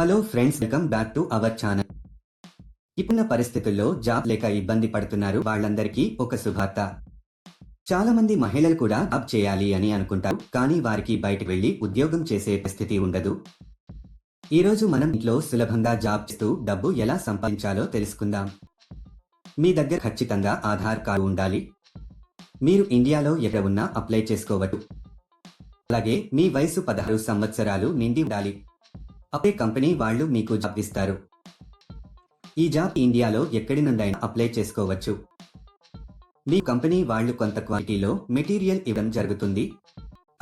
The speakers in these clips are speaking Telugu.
Hello friends welcome back to our channel. ఇప్పుడున్న పరిస్థితుల్లో జాబ్ లేక ఇబ్బంది పడుతున్నారు వాళ్ళందరికీ ఒక శుభార్త. చాలా మంది మహిళలు కూడా జాబ్ చేయాలి అని అనుకుంటారు కానీ వారికి బయట వెళ్ళి ఉద్యోగం చేసే పరిస్థితి ఉండదు. ఈరోజు మనం ఇంట్లో సులభంగా జాబ్ చేస్తూ డబ్బు ఎలా సంపాదించాలో తెలుసుకుందాం. మీ దగ్గర ఖచ్చితంగా ఆధార్ కార్డు ఉండాలి. మీరు ఇండియాలో ఎక్కడ ఉన్నా అప్లై చేసుకోవచ్చు. అలాగే మీ వయసు పదహారు సంవత్సరాలు నిండి ఉండాలి. అప్పుడే కంపెనీ వాళ్ళు మీకు జాబ్ ఇస్తారు. ఈ జాబ్ ఇండియాలో ఎక్కడి నుండైనా అప్లై చేసుకోవచ్చు. మీ కంపెనీ వాళ్ళు కొంత క్వాలిటీలో మెటీరియల్ ఇవ్వడం జరుగుతుంది.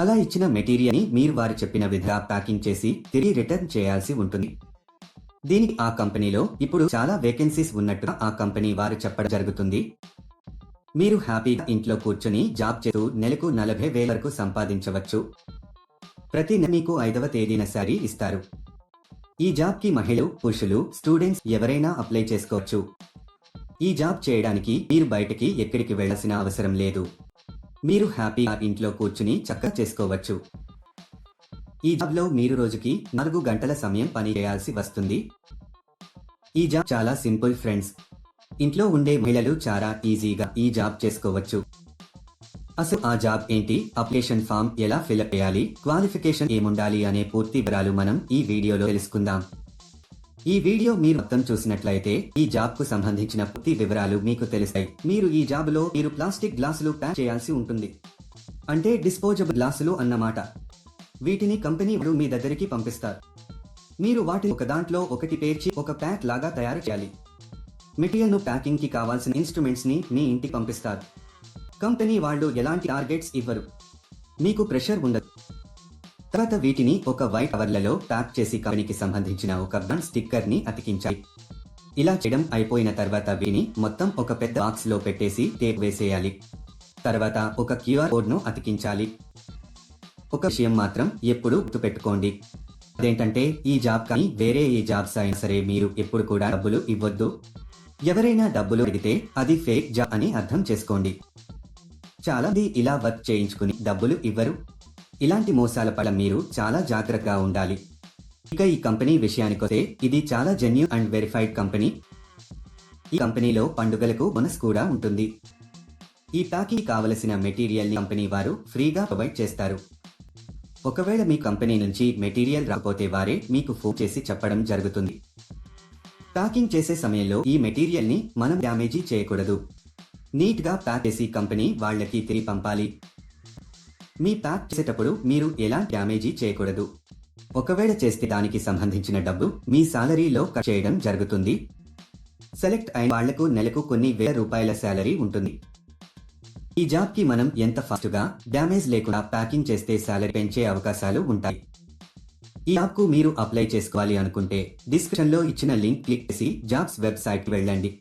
అలా ఇచ్చిన మెటీరియల్ని మీరు వారు చెప్పిన విధంగా ప్యాకింగ్ చేసి తిరిగి రిటర్న్ చేయాల్సి ఉంటుంది. దీనికి ఆ కంపెనీలో ఇప్పుడు చాలా వేకెన్సీస్ ఉన్నట్టుగా ఆ కంపెనీ వారు చెప్పడం జరుగుతుంది. మీరు హ్యాపీగా ఇంట్లో కూర్చొని జాబ్ చేస్తూ నెలకు నలభై వేల వరకు సంపాదించవచ్చు. ప్రతి నెల మీకు ఐదవ తేదీన శారీ ఇస్తారు. ఈ జాబ్కి మహిళలు పురుషులు స్టూడెంట్స్ ఎవరైనా అప్లై చేసుకోవచ్చు. ఈ జాబ్ చేయడానికి మీరు బయటకి ఎక్కడికి వెళ్ళాల్సిన అవసరం లేదు. మీరు హ్యాపీగా ఇంట్లో కూర్చుని చక్కగా చేసుకోవచ్చు. ఈ జాబ్లో మీరు రోజుకి నాలుగు గంటల సమయం పని చేయాల్సి వస్తుంది. ఈ జాబ్ చాలా సింపుల్ ఫ్రెండ్స్. ఇంట్లో ఉండే మహిళలు చాలా ఈజీగా ఈ జాబ్ చేసుకోవచ్చు. అసలు ఆ జాబ్ ఏంటి? అప్లికేషన్ ఫామ్ ఎలా ఫిలప్ చేయాలి? క్వాలిఫికేషన్ ఏముండాలి అనే పూర్తి వివరాలు మనం ఈ వీడియోలో తెలుసుకుందాం. ఈ వీడియో మీరు మొత్తం చూసినట్లయితే ఈ జాబ్కు సంబంధించిన పూర్తి వివరాలు మీకు తెలుస్తాయి. మీరు ఈ జాబ్లో మీరు ప్లాస్టిక్ గ్లాసులు ప్యాక్ చేయాల్సి ఉంటుంది. అంటే డిస్పోజబుల్ గ్లాసులు అన్నమాట. వీటిని కంపెనీ మీ దగ్గరికి పంపిస్తారు. మీరు వాటిని ఒక దాంట్లో ఒకటి పేర్చి ఒక ప్యాక్ లాగా తయారు చేయాలి. మెటీరియల్ను ప్యాకింగ్కి కావాల్సిన ఇన్స్ట్రుమెంట్స్ని మీ ఇంటికి పంపిస్తారు. కంపెనీ వాళ్ళు ఎలాంటి టార్గెట్స్ ఇవ్వరు. మీకు ప్రెషర్ ఉండదు. తర్వాత వీటిని ఒక వైట్ కవర్లలో ప్యాక్ చేసి కంపెనీకి సంబంధించిన ఒక బ్రాండ్ స్టిక్కర్ని అతికించాలి. ఇలా చేయడం అయిపోయిన తర్వాత వీని మొత్తం ఒక పెద్ద బాక్స్లో పెట్టేసి టేప్ వేసేయాలి. తర్వాత ఒక క్యూఆర్ కోడ్ను అతికించాలి. ఒక విషయం మాత్రం ఎప్పుడు గుర్తుపెట్టుకోండి. అదేంటంటే ఈ జాబ్ కానీ వేరే ఏ జాబ్స్ అయినా సరే మీరు ఎప్పుడు కూడా డబ్బులు ఇవ్వద్దు. ఎవరైనా డబ్బులు అడిగితే అది ఫేక్ జాబ్ అని అర్థం చేసుకోండి. చాలా మంది ఇలా వర్క్ చేయించుకుని డబ్బులు ఇవ్వరు. ఇలాంటి మోసాల పట్ల మీరు చాలా జాగ్రత్తగా ఉండాలి. ఇక ఈ కంపెనీ విషయానికొస్తే ఇది చాలా జెన్యూ అండ్ వెరిఫైడ్ కంపెనీ. ఈ కంపెనీలో పండుగలకు బోనస్ కూడా ఉంటుంది. ఈ ప్యాకింగ్ కావలసిన మెటీరియల్ కంపెనీ వారు ఫ్రీగా ప్రొవైడ్ చేస్తారు. ఒకవేళ మీ కంపెనీ నుంచి మెటీరియల్ రాకపోతే వారే మీకు ఫోన్ చేసి చెప్పడం జరుగుతుంది. ప్యాకింగ్ చేసే సమయంలో ఈ మెటీరియల్ని మనం డ్యామేజీ చేయకూడదు. నీట్గా ప్యాక్ చేసి కంపెనీ వాళ్ళకి తిరిగి పంపాలి. మీ ప్యాక్ చేసేటప్పుడు మీరు ఎలా డ్యామేజీ చేయకూడదు. ఒకవేళ చేస్తే దానికి సంబంధించిన డబ్బు మీ సాలరీలో కట్ చేయడం జరుగుతుంది. సెలెక్ట్ అయిన వాళ్ళకు నెలకు కొన్ని వేల రూపాయల శాలరీ ఉంటుంది. ఈ జాబ్కి మనం ఎంత ఫాస్ట్గా డ్యామేజ్ లేకుండా ప్యాకింగ్ చేస్తే శాలరీ పెంచే అవకాశాలు ఉంటాయి. ఈ జాబ్కు మీరు అప్లై చేసుకోవాలి అనుకుంటే డిస్క్రిప్షన్లో ఇచ్చిన లింక్ క్లిక్ చేసి జాబ్స్ వెబ్సైట్కి వెళ్ళండి.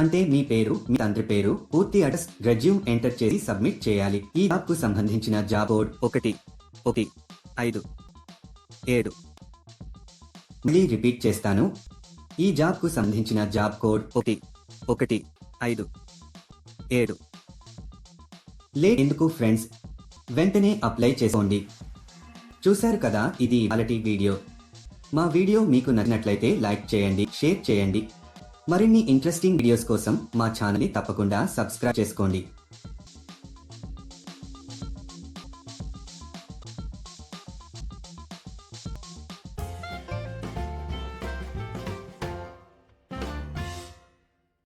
అంటే మీ పేరు మీ తండ్రి పేరు పూర్తి అడ్రస్ రెజ్యూమ్ ఎంటర్ చేసి సబ్మిట్ చేయాలి. ఈ జాబ్కు సంబంధించిన జాబ్ కోడ్ ఒకటి ఒకటి ఐదు ఏడు. మళ్ళీ రిపీట్ చేస్తాను. ఈ జాబ్కు సంబంధించిన జాబ్ కోడ్ ఒకటి ఒకటి ఐదు ఏడు. లేట్ ఎందుకు ఫ్రెండ్స్? వెంటనే అప్లై చేసుకోండి. చూశారు కదా ఇది ఇవాళటి వీడియో. మా వీడియో మీకు నచ్చినట్లయితే లైక్ చేయండి షేర్ చేయండి. మరిన్ని ఇంట్రెస్టింగ్ వీడియోస్ కోసం మా ఛానల్ని తప్పకుండా సబ్స్క్రైబ్ చేసుకోండి.